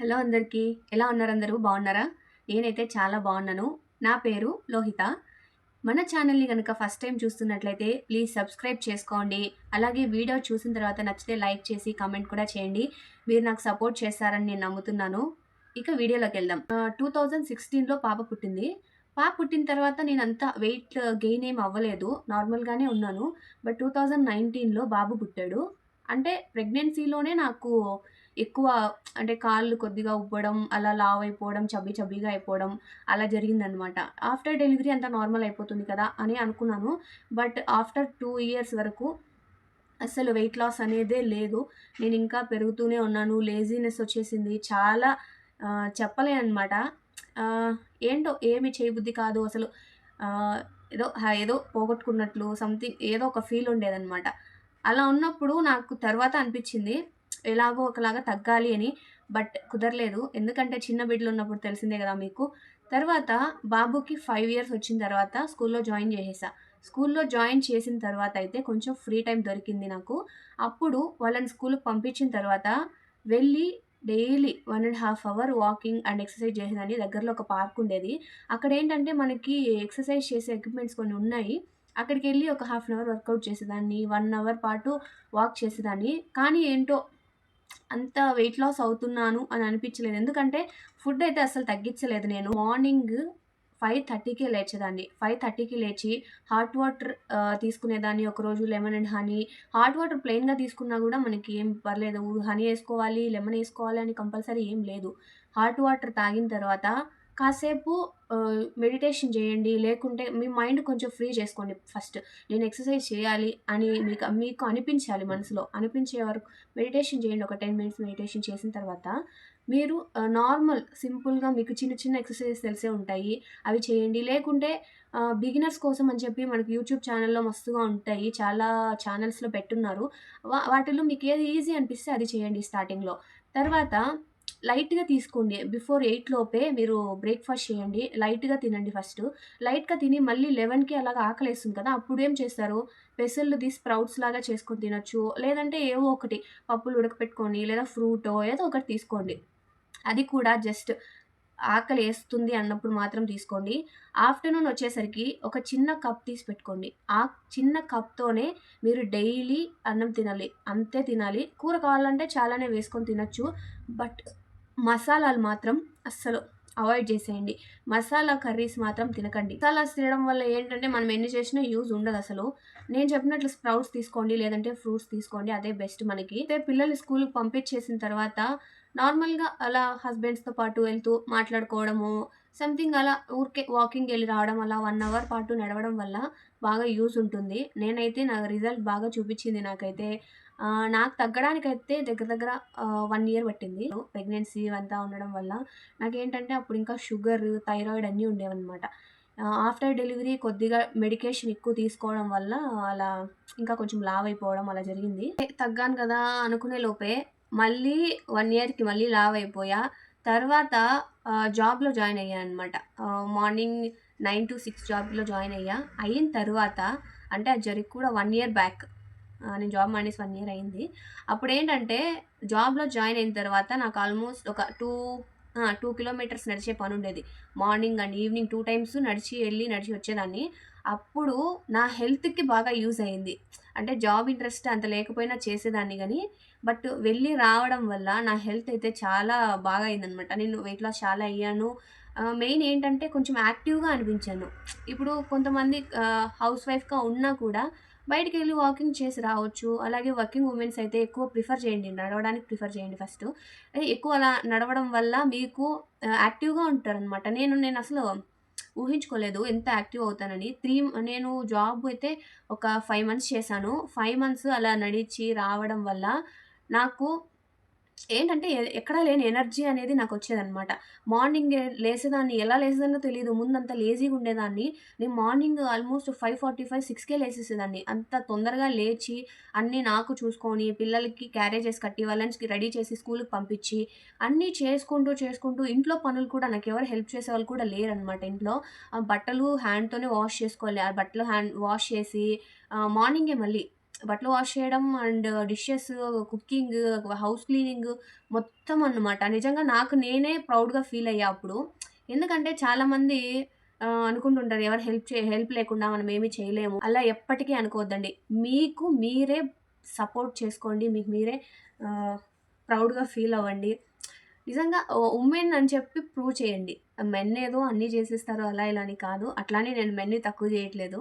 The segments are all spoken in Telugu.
హలో అందరికీ ఎలా ఉన్నారు అందరూ? బాగున్నారా? నేనైతే చాలా బాగున్నాను. నా పేరు లోహిత. మన ఛానల్ని కనుక ఫస్ట్ టైం చూస్తున్నట్లయితే ప్లీజ్ సబ్స్క్రైబ్ చేసుకోండి. అలాగే వీడియో చూసిన తర్వాత నచ్చితే లైక్ చేసి కామెంట్ కూడా చేయండి. మీరు నాకు సపోర్ట్ చేస్తారని నేను నమ్ముతున్నాను. ఇక వీడియోలోకి వెళ్దాం. టూ థౌజండ్ సిక్స్టీన్లో పాప పుట్టింది. పాప పుట్టిన తర్వాత నేను అంత వెయిట్ గెయిన్ ఏం అవ్వలేదు. నార్మల్గానే ఉన్నాను. బట్ టూ థౌజండ్ నైన్టీన్లో బాబు పుట్టాడు. అంటే ప్రెగ్నెన్సీలోనే నాకు ఎక్కువ అంటే కాళ్ళు కొద్దిగా ఉబ్బడం అలా లావ్ అయిపోవడం చబ్బి చబ్బిగా అయిపోవడం అలా జరిగిందనమాట ఆఫ్టర్ డెలివరీ అంతా నార్మల్ అయిపోతుంది కదా అని అనుకున్నాను. బట్ ఆఫ్టర్ టూ ఇయర్స్ వరకు అసలు వెయిట్ లాస్ అనేదే లేదు. నేను ఇంకా పెరుగుతూనే ఉన్నాను. లేజీనెస్ వచ్చేసింది. చాలా చెప్పలేనమాట అనమాట ఏంటో ఏమి చేయబుద్ధి కాదు. అసలు ఏదో ఏదో పోగొట్టుకున్నట్లు సంథింగ్ ఏదో ఒక ఫీల్ ఉండేదన్నమాట. అలా ఉన్నప్పుడు నాకు తర్వాత అనిపించింది. ఎలాగో ఒకలాగా తగ్గాలి అని బట్ కుదరలేదు. ఎందుకంటే చిన్న బిడ్డలు ఉన్నప్పుడు తెలిసిందే కదా మీకు. తర్వాత బాబుకి ఫైవ్ ఇయర్స్ వచ్చిన తర్వాత స్కూల్లో జాయిన్ చేసేసా. స్కూల్లో జాయిన్ చేసిన తర్వాత అయితే కొంచెం ఫ్రీ టైం దొరికింది నాకు. అప్పుడు వాళ్ళని స్కూల్కి పంపించిన తర్వాత వెళ్ళి daily one and half hour walking and exercise చేసేదాన్ని. దగ్గరలో ఒక పార్క్ ఉండేది. అక్కడ ఏంటంటే మనకి ఎక్సర్సైజ్ చేసే ఎక్విప్మెంట్స్ కొన్ని ఉన్నాయి. అక్కడికి వెళ్ళి ఒక హాఫ్ అన్ అవర్ వర్కౌట్ చేసేదాన్ని. వన్ అవర్ పాటు వాక్ చేసేదాన్ని. కానీ ఏంటో అంత వెయిట్ లాస్ అవుతున్నాను అని అనిపించలేదు. ఎందుకంటే ఫుడ్ అయితే అసలు తగ్గించలేదు నేను. మార్నింగ్ ఫైవ్ థర్టీకే లేచేదాన్ని. ఫైవ్ థర్టీకి లేచి హాట్ వాటర్ తీసుకునేదాన్ని. ఒకరోజు lemon and honey hot water ప్లెయిన్గా తీసుకున్నా కూడా మనకి ఏం పర్లేదు. హనీ వేసుకోవాలి లెమన్ వేసుకోవాలి అని కంపల్సరీ ఏం లేదు. హాట్ వాటర్ తాగిన తర్వాత కాసేపు మెడిటేషన్ చేయండి. లేకుంటే మీ మైండ్ కొంచెం ఫ్రీ చేసుకోండి ఫస్ట్. నేను ఎక్సర్సైజ్ చేయాలి అని మీకు మీకు అనిపించాలి మనసులో. అనిపించే వరకు మెడిటేషన్ చేయండి. ఒక టెన్ మినిట్స్ మెడిటేషన్ చేసిన తర్వాత మీరు నార్మల్ సింపుల్గా మీకు చిన్న చిన్న ఎక్సర్సైజెస్ తెలిసే ఉంటాయి. అవి చేయండి. లేకుంటే బిగినర్స్ కోసం అని చెప్పి మనకి యూట్యూబ్ ఛానల్లో మస్తుగా ఉంటాయి. చాలా ఛానల్స్లో పెట్టున్నారు. వా- వాటిలో మీకు ఏది ఈజీ అనిపిస్తే అది చేయండి స్టార్టింగ్లో. తర్వాత లైట్గా తీసుకోండి. బిఫోర్ ఎయిట్ లోపే మీరు బ్రేక్ఫాస్ట్ చేయండి. లైట్గా తినండి ఫస్ట్. లైట్గా తిని మళ్ళీ లెవెన్కి అలాగ ఆకలేస్తుంది కదా అప్పుడు ఏం చేస్తారు? పెసల్లు తీసి స్ప్రౌట్స్ లాగా చేసుకొని తినొచ్చు. లేదంటే ఏవో ఒకటి పప్పులు ఉడకపెట్టుకొని లేదా ఫ్రూటో ఏదో ఒకటి తీసుకోండి. అది కూడా జస్ట్ ఆకలి వేస్తుంది అన్నప్పుడు మాత్రం తీసుకోండి. ఆఫ్టర్నూన్ వచ్చేసరికి ఒక చిన్న కప్ తీసి పెట్టుకోండి. ఆ చిన్న కప్తోనే మీరు డైలీ అన్నం తినాలి. అంతే తినాలి. కూర కావాలంటే చాలానే వేసుకొని తినొచ్చు. బట్ మసాలాలు మాత్రం అస్సలు అవాయిడ్ చేసేయండి. మసాలా కర్రీస్ మాత్రం తినకండి. మసాలాస్ తినడం వల్ల ఏంటంటే మనం ఎన్ని చేసినా యూజ్ ఉండదు అసలు. నేను చెప్పినట్లు స్ప్రౌట్స్ తీసుకోండి లేదంటే ఫ్రూట్స్ తీసుకోండి అదే బెస్ట్ మనకి. అయితే పిల్లలు స్కూల్కి పంపించేసిన తర్వాత నార్మల్గా అలా హస్బెండ్స్తో పాటు వెళ్తూ మాట్లాడుకోవడము సంథింగ్ అలా ఊరికే వాకింగ్ వెళ్ళి రావడం అలా వన్ అవర్ పాటు నడవడం వల్ల బాగా యూజ్ ఉంటుంది. నేనైతే నా రిజల్ట్ బాగా చూపించింది నాకైతే. నాకు తగ్గడానికైతే దగ్గర దగ్గర వన్ ఇయర్ పట్టింది. ప్రెగ్నెన్సీ అంతా ఉండడం వల్ల నాకేంటంటే అప్పుడు ఇంకా షుగర్ థైరాయిడ్ అన్నీ ఉండేవన్నమాట. ఆఫ్టర్ డెలివరీ కొద్దిగా మెడికేషన్ ఎక్కువ తీసుకోవడం వల్ల అలా ఇంకా కొంచెం లావ్ అయిపోవడం అలా జరిగింది. తగ్గాను కదా అనుకునే లోపే మళ్ళీ వన్ ఇయర్కి మళ్ళీ లావ్ అయిపోయా తర్వాత జాబ్లో జాయిన్ అయ్యా అనమాట మార్నింగ్ నైన్ టు సిక్స్ జాబ్లో జాయిన్ అయ్యా. అయిన తర్వాత అంటే అది జరిగి కూడా వన్ ఇయర్ బ్యాక్ నేను జాబ్ మానేసి వన్ ఇయర్ అయింది. అప్పుడు ఏంటంటే జాబ్లో జాయిన్ అయిన తర్వాత నాకు ఆల్మోస్ట్ ఒక టూ టూ కిలోమీటర్స్ నడిచే పని ఉండేది. Morning and evening two times నడిచి వెళ్ళి నడిచి వచ్చేదాన్ని. అప్పుడు నా హెల్త్కి బాగా యూజ్ అయింది. అంటే జాబ్ ఇంట్రెస్ట్ అంత లేకపోయినా చేసేదాన్ని కానీ బట్ వెళ్ళి రావడం వల్ల నా హెల్త్ అయితే చాలా బాగా అయిందనమాట. నేను వెయిట్ లాస్ చాలా అయ్యాను. మెయిన్ ఏంటంటే కొంచెం యాక్టివ్గా అనిపించాను. ఇప్పుడు కొంతమంది హౌస్ వైఫ్గా ఉన్నా కూడా బయటికి వెళ్ళి వాకింగ్ చేసి రావచ్చు. అలాగే వర్కింగ్ ఉమెన్స్ అయితే ఎక్కువ ప్రిఫర్ చేయండి. నడవడానికి ప్రిఫర్ చేయండి ఫస్ట్. ఎక్కువ అలా నడవడం వల్ల మీకు యాక్టివ్గా ఉంటారనమాట నేను నేను అసలు ఊహించుకోలేదు ఎంత యాక్టివ్ అవుతానని. త్రీ నేను జాబ్ అయితే ఒక ఫైవ్ మంత్స్ చేశాను. ఫైవ్ మంత్స్ అలా నడిచి రావడం వల్ల నాకు ఏంటంటే ఎక్కడా లేని ఎనర్జీ అనేది నాకు వచ్చేదనమాట మార్నింగ్ లేసేదాన్ని ఎలా లేసేదాన్నో తెలియదు ముందంతా లేజీగా ఉండేదాన్ని. నేను morning almost five forty five సిక్స్కే లేసేసేదాన్ని. అంత తొందరగా లేచి అన్నీ నాకు చూసుకొని పిల్లలకి క్యారేజెస్ కట్టి వాళ్ళకి రెడీ చేసి స్కూల్కి పంపించి అన్నీ చేసుకుంటూ చేసుకుంటూ ఇంట్లో పనులు కూడా నాకు ఎవరు హెల్ప్ చేసే వాళ్ళు కూడా లేరనమాట ఇంట్లో. ఆ బట్టలు హ్యాండ్తోనే వాష్ చేసుకోవాలి. ఆ బట్టలు హ్యాండ్ వాష్ చేసి మార్నింగే మళ్ళీ బట్టలు వాష్ చేయడం and dishes, cooking, house cleaning మొత్తం అన్నమాట. నిజంగా నాకు నేనే ప్రౌడ్‌గా ఫీల్ అయ్యా అప్పుడు. ఎందుకంటే చాలామంది అనుకుంటుంటారు ఎవరు హెల్ప్ చే హెల్ప్ లేకుండా మనం ఏమీ చేయలేము. అలా ఎప్పటికీ అనుకోవద్దండి. మీకు మీరే సపోర్ట్ చేసుకోండి. మీకు మీరే ప్రౌడ్‌గా ఫీల్ అవ్వండి. నిజంగా ఉమెన్ అని చెప్పి ప్రూవ్ చేయండి. మెన్ ఏదో అన్నీ చేసేస్తారు అలా ఇలా అని కాదు. అట్లానే నేను మెన్‌ని తక్కువ చేయట్లేదు.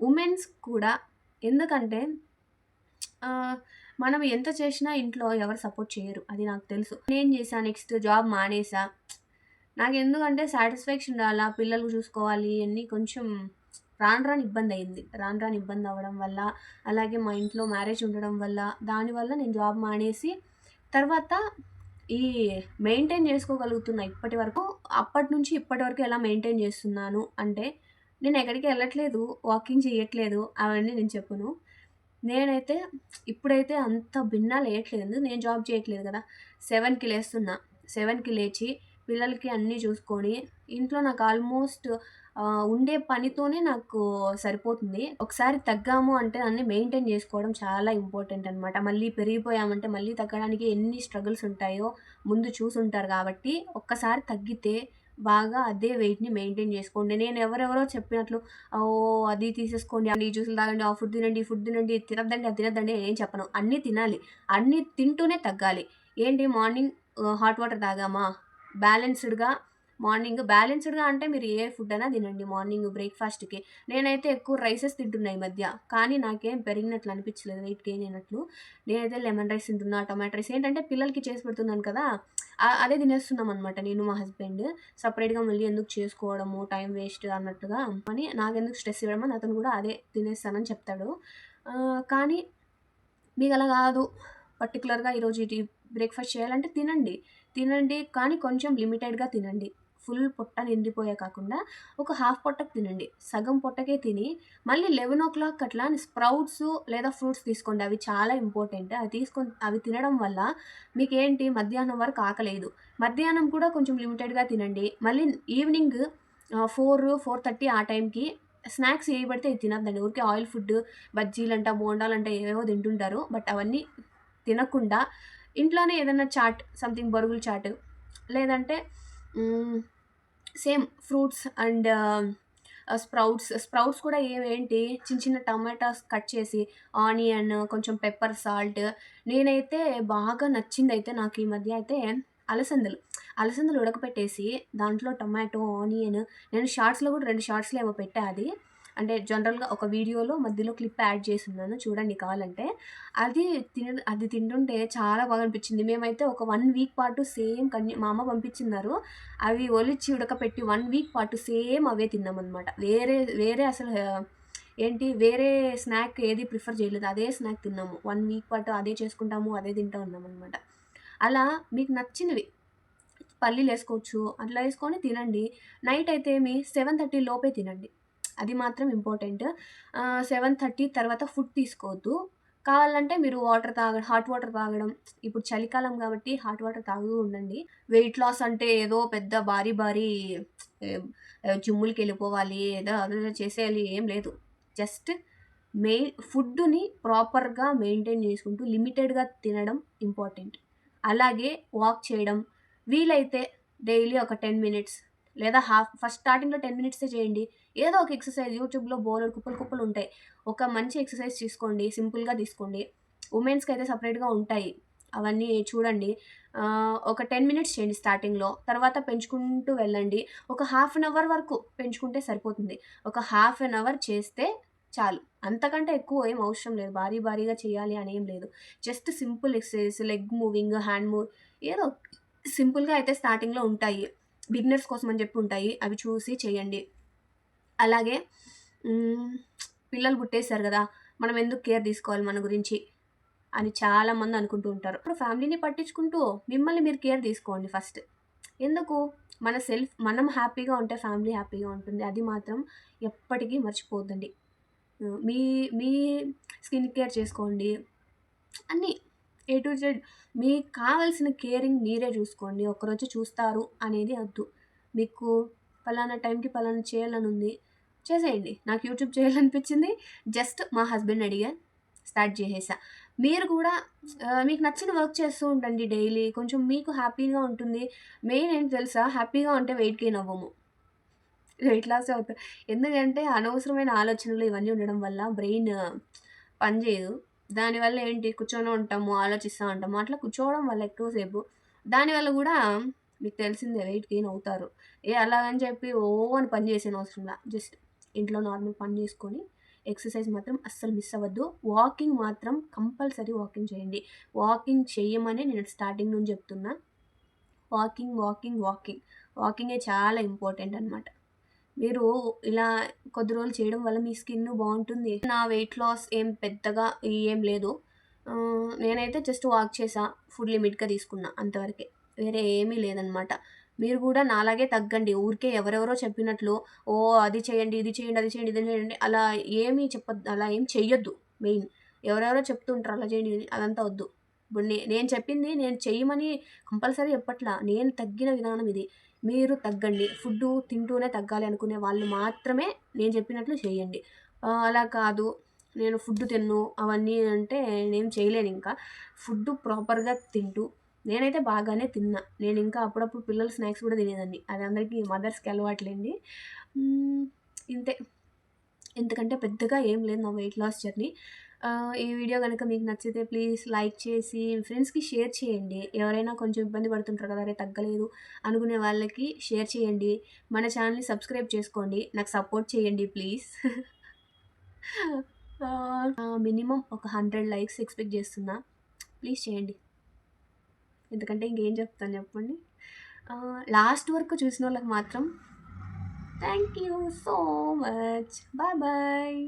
ఉమెన్స్ కూడా ఎందుకంటే మనం ఎంత చేసినా ఇంట్లో ఎవరు సపోర్ట్ చేయరు. అది నాకు తెలుసు. నేను చేసా నెక్స్ట్ జాబ్ మానేసా. నాకెందుకంటే సాటిస్ఫాక్షన్ రాలా. పిల్లలు చూసుకోవాలి అన్నీ కొంచెం రాను ఇబ్బంది అయింది రాను రాను ఇబ్బంది అవ్వడం వల్ల, అలాగే మా ఇంట్లో మ్యారేజ్ ఉండడం వల్ల, దానివల్ల నేను జాబ్ మానేసి తర్వాత ఈ మెయింటైన్ చేసుకోగలుగుతున్నా ఇప్పటి వరకు. అప్పటినుంచి ఇప్పటి వరకు ఎలా మెయింటైన్ చేస్తున్నాను అంటే, నేను ఎక్కడికి వెళ్ళట్లేదు. వాకింగ్ చేయట్లేదు. అవన్నీ నేను చెప్పును నేనైతే ఇప్పుడైతే అంత భిన్నా లేయట్లేదు. నేను జాబ్ చేయట్లేదు కదా! సెవెన్కి లేస్తున్నా. సెవెన్కి లేచి పిల్లలకి అన్నీ చూసుకొని, ఇంట్లో నాకు ఆల్మోస్ట్ ఉండే పనితోనే నాకు సరిపోతుంది. ఒకసారి తగ్గాము అంటే దాన్ని మెయింటైన్ చేసుకోవడం చాలా ఇంపార్టెంట్ అనమాట. మళ్ళీ పెరిగిపోయామంటే మళ్ళీ తగ్గడానికి ఎన్ని స్ట్రగుల్స్ ఉంటాయో ముందు చూసుంటారు కాబట్టి, ఒక్కసారి తగ్గితే బాగా అదే వెయిట్‌ని మెయింటైన్ చేసుకోండి. నేను ఎవరెవరో చెప్పినట్లు ఓహ్! అది తీసేసుకోండి, అన్ని జ్యూసులు తాగండి, ఆ ఫుడ్ తినండి, ఈ ఫుడ్ తినండి, ఇది తినొద్దండి, అది తినొద్దండి నేనేం చెప్పను. అన్నీ తినాలి. అన్నీ తింటూనే తగ్గాలి. ఏంటి మార్నింగ్ ఆహ్, హాట్ వాటర్ తాగామా, బ్యాలెన్స్‌డ్‌గా మార్నింగ్ బ్యాలెన్స్‌డ్‌గా అంటే మీరు ఏ ఫుడ్ అయినా తినండి మార్నింగ్ బ్రేక్‌ఫాస్ట్‌కి. నేనైతే ఎక్కువ రైసెస్ తింటున్నా ఈ మధ్య. కానీ నాకేం పెరిగినట్లు అనిపించలేదు. వెయిట్ గెయిన్ అయినట్లు. నేనైతే లెమన్ రైస్ తింటున్నా, టమాటో రైస్ ఏంటంటే పిల్లలకి చేసి పెడుతున్నాను కదా! అదే తినేస్తున్నాం అనమాట నేను, మా హస్బెండ్. సపరేట్గా మళ్ళీ ఎందుకు చేసుకోవడము, టైం వేస్ట్ అన్నట్టుగా అని నాకెందుకు స్ట్రెస్ ఇవ్వడం అతను కూడా అదే తినేస్తానని చెప్తాడు. కానీ మీకు అలా కాదు. పర్టికులర్గా ఈరోజు ఇది బ్రేక్‌ఫాస్ట్ చేయాలంటే తినండి. తినండి కానీ కొంచెం లిమిటెడ్‌గా తినండి. ఫుల్ పొట్ట నిండిపోయే కాకుండా ఒక హాఫ్ పొట్టకు తినండి. సగం పొట్టకే తిని మళ్ళీ 11:00 అట్లా స్ప్రౌట్స్ లేదా ఫ్రూట్స్ తీసుకోండి. అవి చాలా ఇంపార్టెంట్. అవి తీసుకొని అవి తినడం వల్ల మీకేంటి మధ్యాహ్నం వరకు ఆకలేదు మధ్యాహ్నం కూడా కొంచెం లిమిటెడ్‌గా తినండి. మళ్ళీ ఈవినింగ్ ఫోర్ ఫోర్ థర్టీ ఆ టైంకి స్నాక్స్ ఏవి పడితే తినద్దండి తినొద్దండి. ఊరికే ఆయిల్ ఫుడ్ బజ్జీలంట, బోండాలంట ఏవేవో తింటుంటారు. బట్ అవన్నీ తినకుండా ఇంట్లోనే ఏదైనా చాట్ సంథింగ్ బొరుగుల చాట్ లేదంటే same fruits and sprouts. Sprouts కూడా ఏవేంటి చిన్న చిన్న టమాటాస్ కట్ చేసి ఆనియన్, కొంచెం పెప్పర్, సాల్ట్ నేనైతే బాగా నచ్చిందయితే నాకు ఈ మధ్య అయితే అలసందలు. అలసందలు ఉడకపెట్టేసి దాంట్లో టొమాటో, ఆనియన్ నేను షార్ట్స్‌లో కూడా రెండు షార్ట్స్‌లో ఏమో పెట్టా అది. అంటే జనరల్‌గా ఒక వీడియోలో మధ్యలో క్లిప్ యాడ్ చేసున్నాను. చూడండి కావాలంటే. అది తిన అది తింటుంటే చాలా బాగా అనిపించింది. మేమైతే ఒక వన్ వీక్ పాటు సేమ్ కన్యూ మా అమ్మ పంపించినారు అవి ఒలిచి ఉడకపెట్టి వన్ వీక్ పాటు సేమ్ అవే తిన్నామన్నమాట వేరే వేరే అసలు ఏంటి వేరే స్నాక్ ఏది ప్రిఫర్ చేయలేదు. అదే స్నాక్ తిన్నాము. వన్ వీక్ పాటు అదే చేసుకుంటాము, అదే తింటా ఉన్నామనమాట. అలా మీకు నచ్చినవి పల్లీలు వేసుకోవచ్చు అట్లా వేసుకొని తినండి. నైట్ అయితే మీ 7:30 లోపే తినండి. అది మాత్రం ఇంపార్టెంట్. సెవెన్ థర్టీ తర్వాత ఫుడ్ తీసుకోవద్దు. కావాలంటే మీరు వాటర్ తాగ హాట్ వాటర్ తాగడం. ఇప్పుడు చలికాలం కాబట్టి హాట్ వాటర్ తాగుతూ ఉండండి. వెయిట్ లాస్ అంటే ఏదో పెద్ద భారీ భారీ జిమ్ములకి వెళ్ళిపోవాలి ఏదో అదేదో చేసేయాలి ఏం లేదు. జస్ట్ మెయి ఫుడ్‌ని ప్రాపర్‌గా మెయింటైన్ చేసుకుంటూ లిమిటెడ్‌గా తినడం ఇంపార్టెంట్. అలాగే వాక్ చేయడం. వీలైతే డైలీ ఒక 10 మినిట్స్ లేదా హాఫ్ ఫస్ట్ స్టార్టింగ్‌లో 10 మినిట్సే చేయండి. ఏదో ఒక ఎక్సర్‌సైజ్ యూట్యూబ్‌లో బోలెడు కుప్పలు కుప్పలు ఉంటాయి. ఒక మంచి ఎక్సర్‌సైజ్ తీసుకోండి. సింపుల్‌గా తీసుకోండి. ఉమెన్స్కి అయితే సపరేట్గా ఉంటాయి. అవన్నీ చూడండి. ఒక 10 మినిట్స్ చేయండి స్టార్టింగ్‌లో. తర్వాత పెంచుకుంటూ వెళ్ళండి. ఒక హాఫ్ అన్ అవర్ వరకు పెంచుకుంటే సరిపోతుంది. ఒక హాఫ్ అన్ అవర్ చేస్తే చాలు. అంతకంటే ఎక్కువ ఏం అవసరం లేదు. భారీ భారీగా చేయాలి అని ఏం లేదు. Just simple exercise leg moving, hand move ఏదో సింపుల్‌గా అయితే స్టార్టింగ్‌లో ఉంటాయి. బిగినర్స్ కోసం అని చెప్పి ఉంటాయి. అవి చూసి చేయండి. అలాగే పిల్లలు పుట్టేశారు కదా మనం ఎందుకు కేర్ తీసుకోవాలి మన గురించి అని చాలామంది అనుకుంటూ ఉంటారు. ఇప్పుడు ఫ్యామిలీని పట్టించుకుంటూ మిమ్మల్ని మీరు కేర్ తీసుకోండి ఫస్ట్. ఎందుకు? మన సెల్ఫ్ మనం హ్యాపీగా ఉంటే ఫ్యామిలీ హ్యాపీగా ఉంటుంది. అది మాత్రం ఎప్పటికీ మర్చిపోద్దండి మీ మీ స్కిన్ కేర్ చేసుకోండి. అన్నీ ఏ టు జెడ్ మీకు కావాల్సిన కేరింగ్ మీరే చూసుకోండి. ఒకరోజు చూస్తారు అనేది వద్దు. మీకు పలానా టైంకి పలానా చేయాలని ఉంది. చేసేయండి. నాకు యూట్యూబ్ చేయాలనిపించింది. జస్ట్ మా హస్బెండ్ అడిగా. స్టార్ట్ చేసేసా మీరు కూడా మీకు నచ్చిన వర్క్ చేస్తూ ఉండండి డైలీ కొంచెం మీకు హ్యాపీగా ఉంటుంది మెయిన్ ఏంటి తెలుసా హ్యాపీగా ఉంటే వెయిట్ గెయిన్ అవ్వము వెయిట్ లాస్ అవుతాం ఎందుకంటే అనవసరమైన ఆలోచనలు ఇవన్నీ ఉండడం వల్ల బ్రెయిన్ పనిచేయదు దానివల్ల ఏంటి? కూర్చొని ఉంటాము ఆలోచిస్తూ ఉంటాము. అట్లా కూర్చోవడం వల్ల ఎక్కువసేపు. దానివల్ల కూడా మీకు తెలిసిందే వెయిట్ గెయిన్ అవుతారు ఏ అలాగని చెప్పి ఓ అని పని చేసిన అవసరంలా జస్ట్ ఇంట్లో నార్మల్ పని చేసుకొని ఎక్సర్సైజ్ మాత్రం అస్సలు మిస్ అవ్వద్దు. వాకింగ్ మాత్రం కంపల్సరీ వాకింగ్ చేయండి. వాకింగ్ చేయమని నేను స్టార్టింగ్ నుంచి చెప్తున్నా. Walking walking walking. వాకింగే చాలా ఇంపార్టెంట్ అనమాట మీరు ఇలా కొద్ది రోజులు చేయడం వల్ల మీ స్కిన్ బాగుంటుంది. నా వెయిట్ లాస్ ఏం పెద్దగా ఏం లేదు. నేనైతే జస్ట్ వాక్ చేసా ఫుడ్ లిమిట్గా తీసుకున్నా అంతవరకే. వేరే ఏమీ లేదనమాట మీరు కూడా నాలాగే తగ్గండి. ఊరికే ఎవరెవరో చెప్పినట్లు ఓ అది చేయండి ఇది చేయండి అది చేయండి ఇది చేయండి అలా ఏమీ చెప్పొద్దు అలా ఏం చెయ్యొద్దు మెయిన్. ఎవరెవరో చెప్తుంటారు అలా చేయండి అదంతా వద్దు. ఇప్పుడు నేను చెప్పింది నేను చెయ్యమని కంపల్సరీ చెప్పట్లా. నేను తగ్గిన విధానం ఇది. మీరు తగ్గండి. ఫుడ్ తింటూనే తగ్గాలి అనుకునే వాళ్ళు మాత్రమే నేను చెప్పినట్లు చేయండి. అలా కాదు. నేను ఫుడ్ తిన్ను అవన్నీ అంటే నేను చేయలేను ఇంకా. ఫుడ్ ప్రాపర్గా తింటూ నేనైతే బాగానే తిన్నా. నేను ఇంకా అప్పుడప్పుడు పిల్లల స్నాక్స్ కూడా తినేదాన్ని. అది అందరికీ మదర్స్కి అలవాట్లేండి. ఇంతే. ఎందుకంటే పెద్దగా ఏం లేదు నా వెయిట్ లాస్ జర్నీ ఈ వీడియో కనుక మీకు నచ్చితే ప్లీజ్ లైక్ చేసి ఫ్రెండ్స్కి షేర్ చేయండి. ఎవరైనా కొంచెం ఇబ్బంది పడుతుంటారు కదా అరే తగ్గలేదు అనుకునే వాళ్ళకి షేర్ చేయండి. మన ఛానల్ని సబ్స్క్రైబ్ చేసుకోండి. నాకు సపోర్ట్ చేయండి ప్లీజ్. మినిమం ఒక హండ్రెడ్ లైక్స్ ఎక్స్పెక్ట్ చేస్తున్నా. ప్లీజ్ చేయండి. ఎందుకంటే ఇంకేం చెప్తాను చెప్పండి. లాస్ట్ వరకు చూసిన వాళ్ళకి మాత్రం thank you so much. Bye bye.